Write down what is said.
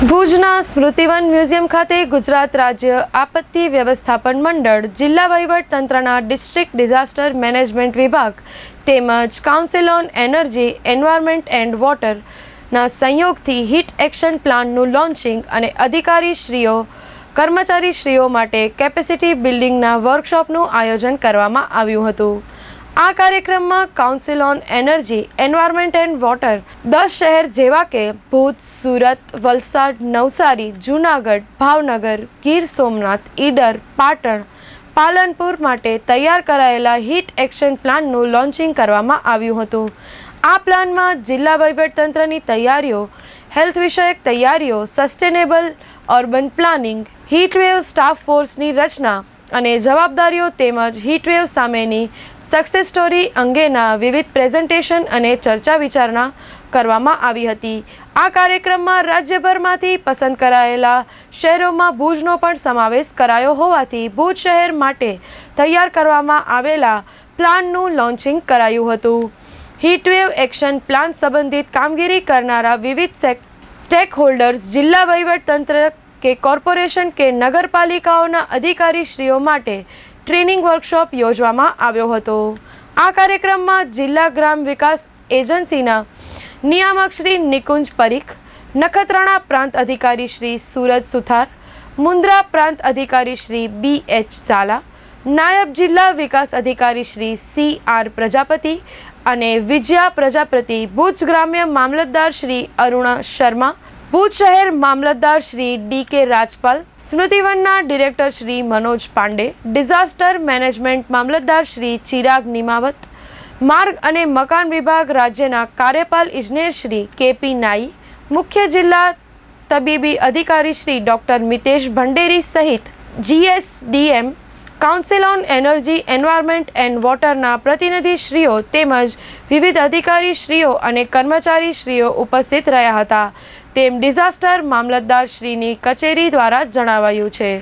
ભુજના સ્મૃતિવન મ્યુઝિયમ ખાતે ગુજરાત રાજ્ય આપત્તિ વ્યવસ્થાપન મંડળ, જિલ્લા તંત્રના ડિસ્ટ્રિક્ટ ડિઝાસ્ટર મેનેજમેન્ટ વિભાગ તેમજ council on energy, environment and વોટરના સંયોગથી હીટ એક્શન પ્લાનનું લોન્ચિંગ અને અધિકારીશ્રીઓ, કર્મચારીશ્રીઓ માટે કેપેસિટી બિલ્ડિંગના વર્કશોપનું આયોજન કરવામાં આવ્યું હતું. આ કાર્યક્રમમાં council on energy environment and water દસ શહેર જેવા કે ભુજ, સુરત, વલસાડ, નવસારી, જૂનાગઢ, ભાવનગર, ગીર સોમનાથ, ઈડર, પાટણ, પાલનપુર માટે તૈયાર કરાયેલા હીટ એક્શન પ્લાનનું લોન્ચિંગ કરવામાં આવ્યું હતું. આ પ્લાનમાં જિલ્લા વહીવટતંત્રની તૈયારીઓ, હેલ્થ વિષયક તૈયારીઓ, sustainable urban planning heatwave staff ફોર્સની રચના અને જવાબદારીઓ તેમજ હીટવેવ સામેની સક્સેસ સ્ટોરી અંગેના વિવિધ પ્રેઝન્ટેશન અને ચર્ચા વિચારણા કરવામાં આવી હતી. આ કાર્યક્રમમાં રાજ્યભરમાંથી પસંદ કરાયેલા શહેરોમાં ભુજનો પણ સમાવેશ કરાયો હોવાથી ભુજ શહેર માટે તૈયાર કરવામાં આવેલા પ્લાનનું લોન્ચિંગ કરાયું હતું. હીટવેવ એક્શન પ્લાન સંબંધિત કામગીરી કરનારા વિવિધ સ્ટેક હોલ્ડર્સ જિલ્લા વહીવટતંત્ર કે કોર્પોરેશન કે નગરપાલિકાઓના અધિકારીશ્રીઓ માટે ટ્રેનિંગ વર્કશોપ યોજવામાં આવ્યો હતો. આ કાર્યક્રમમાં જિલ્લા ગ્રામ વિકાસ એજન્સીના નિયામક શ્રી નિકુંજ પરીખ, નખત્રાણા પ્રાંત અધિકારી શ્રી સુરજ સુથાર મુન્દ્રા પ્રાંત અધિકારી શ્રી બી એચ ઝાલા, નાયબ જિલ્લા વિકાસ અધિકારી શ્રી સી આર પ્રજાપતિ અને વિજયા પ્રજાપતિ ભુજ ગ્રામ્ય મામલતદાર શ્રી અરુણા શર્મા ભુજ શહેર મામલતદાર Shri D K Rajpal સ્મૃતિવનના director Shri Manoj Pandey, disaster management મામલતદાર શ્રી ચિરાગ નિમાવત, માર્ગ અને મકાન વિભાગ રાજ્યના કાર્યપાલ ઇજનેર શ્રી કેપી નાઈ, મુખ્ય જિલ્લા તબીબી અધિકારી શ્રી ડૉક્ટર મિતેશ ભંડેરી સહિત GSDM council on energy environment and વોટરના પ્રતિનિધિશ્રીઓ તેમજ વિવિધ અધિકારીશ્રીઓ અને કર્મચારીશ્રીઓ ઉપસ્થિત રહ્યા હતા. તેમ ડિઝાસ્ટર મામલતદારશ્રીની કચેરી દ્વારા જણાવાયું છે.